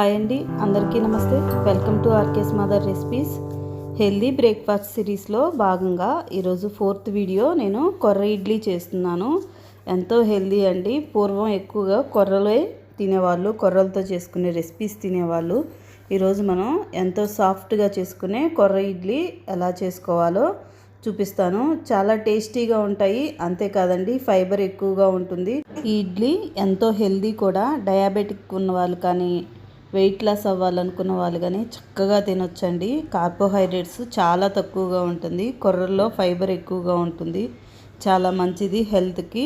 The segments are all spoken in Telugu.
హాయ్ అండి అందరికీ నమస్తే. Welcome to RK's mother recipes. Healthy breakfast సిరీస్లో భాగంగా ఈరోజు ఫోర్త్ వీడియో నేను కొర్ర ఇడ్లీ చేస్తున్నాను. ఎంతో హెల్దీ అండి. పూర్వం ఎక్కువగా కొర్రలే తినేవాళ్ళు కొర్రలతో చేసుకునే రెసిపీస్ తినేవాళ్ళు. ఈరోజు మనం ఎంతో సాఫ్ట్గా చేసుకునే కొర్ర ఇడ్లీ ఎలా చేసుకోవాలో చూపిస్తాను. చాలా టేస్టీగా ఉంటాయి. అంతేకాదండి ఫైబర్ ఎక్కువగా ఉంటుంది. ఈ ఇడ్లీ ఎంతో హెల్దీ కూడా. డయాబెటిక్ ఉన్న వాళ్ళు కానీ వెయిట్ లాస్ అవ్వాలనుకున్న వాళ్ళు కానీ చక్కగా తినొచ్చండి. కార్బోహైడ్రేట్స్ చాలా తక్కువగా ఉంటుంది. కొర్రల్లో ఫైబర్ ఎక్కువగా ఉంటుంది. చాలా మంచిది హెల్త్కి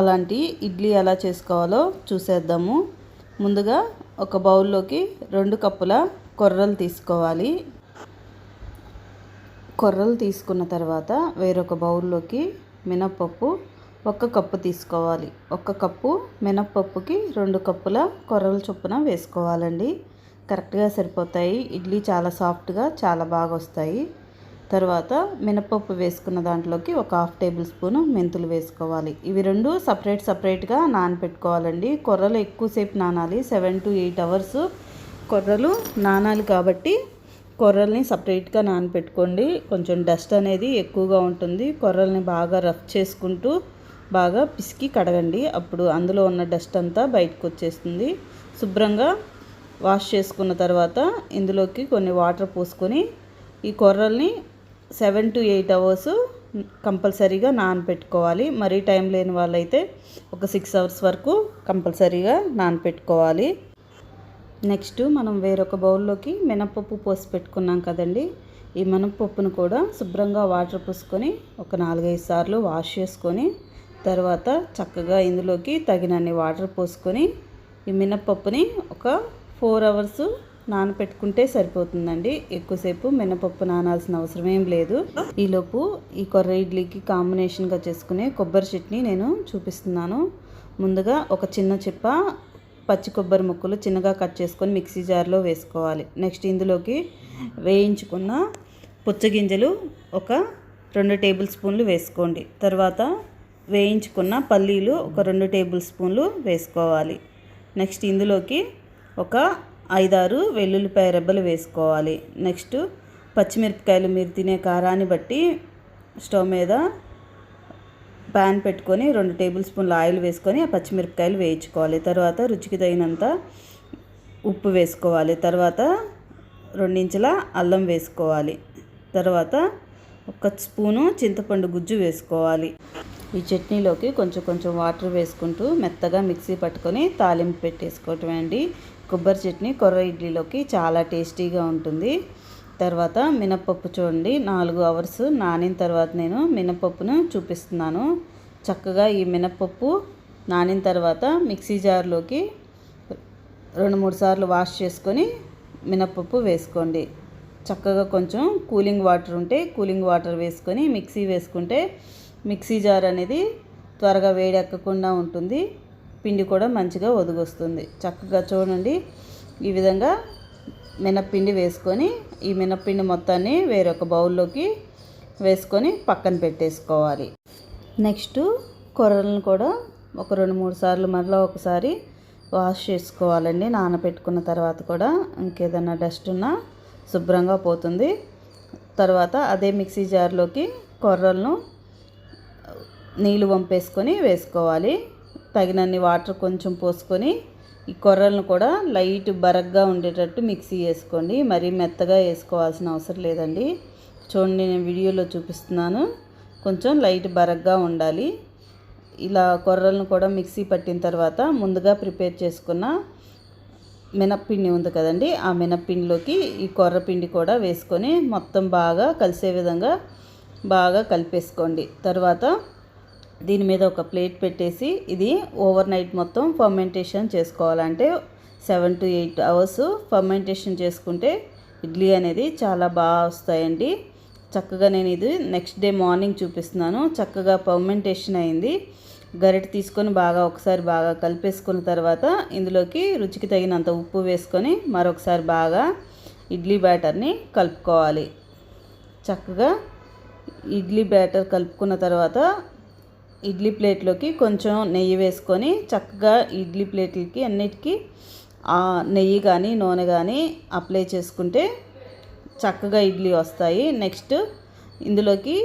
అలాంటి ఇడ్లీ ఎలా చేసుకోవాలో చూసేద్దాము. ముందుగా ఒక బౌల్లోకి రెండు కప్పుల కొర్రలు తీసుకోవాలి. కొర్రలు తీసుకున్న తర్వాత వేరొక బౌల్లోకి మినప్పప్పు ఒక కప్పు తీసుకోవాలి. ఒక కప్పు మినప్పప్పుకి రెండు కప్పుల కొర్రల చొప్పున వేసుకోవాలండి. కరెక్ట్గా సరిపోతాయి. ఇడ్లీ చాలా సాఫ్ట్గా చాలా బాగా వస్తాయి. తర్వాత మినపప్పు వేసుకున్న దాంట్లోకి ఒక హాఫ్ టేబుల్ స్పూన్ మెంతులు వేసుకోవాలి. ఇవి రెండు సపరేట్ సపరేట్గా నానపెట్టుకోవాలండి. కొర్రలు ఎక్కువసేపు నానాలి. సెవెన్ టు ఎయిట్ అవర్స్ కొర్రలు నానాలి కాబట్టి కొర్రల్ని సపరేట్గా నానపెట్టుకోండి. కొంచెం డస్ట్ అనేది ఎక్కువగా ఉంటుంది. కొర్రల్ని బాగా రఫ్ చేసుకుంటూ బాగా పిసికి కడగండి. అప్పుడు అందులో ఉన్న డస్ట్ అంతా బయటకు వచ్చేస్తుంది. శుభ్రంగా వాష్ చేసుకున్న తర్వాత ఇందులోకి కొన్ని వాటర్ పోసుకొని ఈ కొర్రల్ని సెవెన్ టు ఎయిట్ అవర్స్ కంపల్సరీగా నానపెట్టుకోవాలి. మరీ టైం లేని వాళ్ళైతే ఒక సిక్స్ అవర్స్ వరకు కంపల్సరీగా నానపెట్టుకోవాలి. నెక్స్ట్ మనం వేరొక బౌల్లోకి మినపప్పు పోసి పెట్టుకున్నాం కదండి. ఈ మినపప్పును కూడా శుభ్రంగా వాటర్ పోసుకొని ఒక నాలుగైదు సార్లు వాష్ చేసుకొని తర్వాత చక్కగా ఇందులోకి తగినన్ని వాటర్ పోసుకొని ఈ మినపప్పుని ఒక ఫోర్ అవర్స్ నానపెట్టుకుంటే సరిపోతుందండి. ఎక్కువసేపు మినపప్పు నానాల్సిన అవసరం ఏం లేదు. ఈలోపు ఈ కొర్ర ఇడ్లీకి కాంబినేషన్గా చేసుకునే కొబ్బరి చట్నీ నేను చూపిస్తున్నాను. ముందుగా ఒక చిన్న చిప్ప పచ్చి కొబ్బరి ముక్కలు చిన్నగా కట్ చేసుకొని మిక్సీ జార్లో వేసుకోవాలి. నెక్స్ట్ ఇందులోకి వేయించుకున్న పుచ్చగింజలు ఒక రెండు టేబుల్ స్పూన్లు వేసుకోండి. తర్వాత వేయించుకున్న పల్లీలు ఒక రెండు టేబుల్ స్పూన్లు వేసుకోవాలి. నెక్స్ట్ ఇందులోకి ఒక ఐదారు వెల్లుల్లిపాయ రెబ్బలు వేసుకోవాలి. నెక్స్ట్ పచ్చిమిరపకాయలు మీరు తినే కారాన్ని బట్టి స్టవ్ మీద ప్యాన్ పెట్టుకొని రెండు టేబుల్ స్పూన్ల ఆయిల్ వేసుకొని ఆ పచ్చిమిరపకాయలు వేయించుకోవాలి. తర్వాత రుచికి తగినంత ఉప్పు వేసుకోవాలి. తర్వాత రెండించెల అల్లం వేసుకోవాలి. తర్వాత ఒక స్పూను చింతపండు గుజ్జు వేసుకోవాలి. ఈ చట్నీలోకి కొంచెం కొంచెం వాటర్ వేసుకుంటూ మెత్తగా మిక్సీ పట్టుకొని తాలింపు పెట్టేసుకోవటం అండి. కొబ్బరి చట్నీ కొర్ర ఇడ్లీలోకి చాలా టేస్టీగా ఉంటుంది. తర్వాత మినప్పప్పు చూడండి. నాలుగు అవర్స్ నానిన తర్వాత నేను మినప్పప్పును చూపిస్తున్నాను. చక్కగా ఈ మినప్పప్పు నానిన తర్వాత మిక్సీ జార్లోకి రెండు మూడు సార్లు వాష్ చేసుకొని మినప్పప్పు వేసుకోండి. చక్కగా కొంచెం కూలింగ్ వాటర్ ఉంటే కూలింగ్ వాటర్ వేసుకొని మిక్సీ వేసుకుంటే మిక్సీ జార్ అనేది త్వరగా వేడెక్కకుండా ఉంటుంది. పిండి కూడా మంచిగా ఒదిగొస్తుంది. చక్కగా చూడండి. ఈ విధంగా మినప్పిండి వేసుకొని ఈ మినప్పిండి మొత్తాన్ని వేరొక బౌల్లోకి వేసుకొని పక్కన పెట్టేసుకోవాలి. నెక్స్ట్ కొర్రలను కూడా ఒక రెండు మూడు సార్లు మరలా ఒకసారి వాష్ చేసుకోవాలండి. నానబెట్టుకున్న తర్వాత కూడా ఇంకేదన్నా డస్ట్ ఉన్నా శుభ్రంగా పోతుంది. తర్వాత అదే మిక్సీ జార్లోకి కొర్రలను నీళ్ళు వంపేసుకొని వేసుకోవాలి. తగినన్ని వాటర్ కొంచెం పోసుకొని ఈ కొర్రలను కూడా లైట్ బరగ్గా ఉండేటట్టు మిక్సీ వేసుకోండి మరీ మెత్తగా వేసుకోవాల్సిన అవసరం లేదండి. చూడండి నేను వీడియోలో చూపిస్తున్నాను. కొంచెం లైట్ బరగ్గా ఉండాలి. ఇలా కొర్రలను కూడా మిక్సీ పట్టిన తర్వాత ముందుగా ప్రిపేర్ చేసుకున్న మినప్పిండి ఉంది కదండి ఆ మినప్పిండిలోకి ఈ కొర్ర పిండి కూడా వేసుకొని మొత్తం బాగా కలిసే విధంగా బాగా కలిపేసుకోండి. తర్వాత దీని మీద ఒక ప్లేట్ పెట్టేసి ఇది ఓవర్ నైట్ మొత్తం ఫర్మెంటేషన్ చేసుకోవాలంటే seven to eight hours fermentation చేసుకుంటే ఇడ్లీ అనేది చాలా బాగా వస్తాయండి. చక్కగా నేను ఇది నెక్స్ట్ డే మార్నింగ్ చూపిస్తున్నాను. చక్కగా ఫర్మెంటేషన్ అయింది. గరిటె తీసుకొని బాగా ఒకసారి బాగా కలిపేసుకున్న తర్వాత ఇందులోకి రుచికి తగినంత ఉప్పు వేసుకొని మరొకసారి బాగా ఇడ్లీ బ్యాటర్ని కలుపుకోవాలి. చక్కగా ఇడ్లీ బ్యాటర్ కలుపుకున్న తర్వాత ఇడ్లీ ప్లేట్లోకి కొంచెం నెయ్యి వేసుకొని చక్కగా ఇడ్లీ ప్లేట్లకి అన్నిటికీ ఆ నెయ్యి కానీ నూనె కానీ అప్లై చేసుకుంటే చక్కగా ఇడ్లీ వస్తాయి. నెక్స్ట్ ఇందులోకి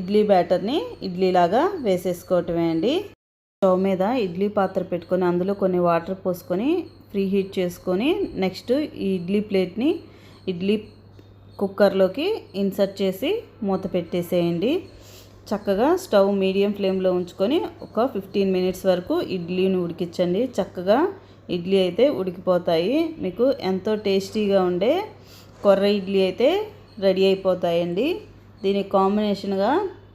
ఇడ్లీ బ్యాటర్ని ఇడ్లీలాగా వేసేసుకోవటమే అండి. స్టవ్ మీద ఇడ్లీ పాత్ర పెట్టుకొని అందులో కొన్ని వాటర్ పోసుకొని ప్రీ హీట్ చేసుకొని నెక్స్ట్ ఈ ఇడ్లీ ప్లేట్ని ఇడ్లీ కుక్కర్లోకి ఇన్సర్ట్ చేసి మూత పెట్టేసేయండి. చక్కగా స్టవ్ మీడియం ఫ్లేమ్లో ఉంచుకొని ఒక ఫిఫ్టీన్ మినిట్స్ వరకు ఇడ్లీని ఉడికించండి. చక్కగా ఇడ్లీ అయితే ఉడికిపోతాయి. మీకు ఎంతో టేస్టీగా ఉండే కొర్ర ఇడ్లీ అయితే రెడీ అయిపోతాయండి. దీనికి కాంబినేషన్గా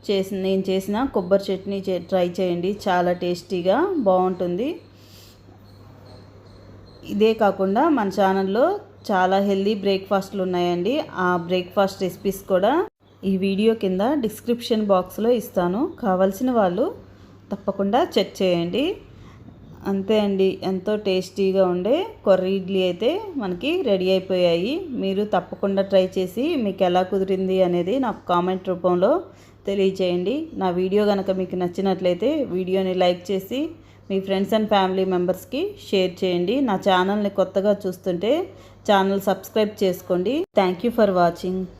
చేసి నేను చేసిన కొబ్బరి చట్నీ చే ట్రై చేయండి. చాలా టేస్టీగా బాగుంటుంది. ఇదే కాకుండా మన ఛానల్లో చాలా హెల్దీ బ్రేక్ఫాస్ట్లు ఉన్నాయండి. ఆ బ్రేక్ఫాస్ట్ రెసిపీస్ కూడా ఈ వీడియో కింద డిస్క్రిప్షన్ బాక్స్లో ఇస్తాను. కావలసిన వాళ్ళు తప్పకుండా చెక్ చేయండి. అంతే అండి. ఎంతో టేస్టీగా ఉండే కొర్రీ ఇడ్లీ అయితే మనకి రెడీ అయిపోయాయి. మీరు తప్పకుండా ట్రై చేసి మీకు ఎలా కుదిరింది అనేది నాకు కామెంట్ రూపంలో తెలియచేయండి. నా వీడియో కనుక మీకు నచ్చినట్లయితే వీడియోని లైక్ చేసి మీ ఫ్రెండ్స్ అండ్ ఫ్యామిలీ మెంబర్స్కి షేర్ చేయండి. నా ఛానల్ని కొత్తగా చూస్తుంటే ఛానల్ సబ్స్క్రైబ్ చేసుకోండి. Thank you for watching.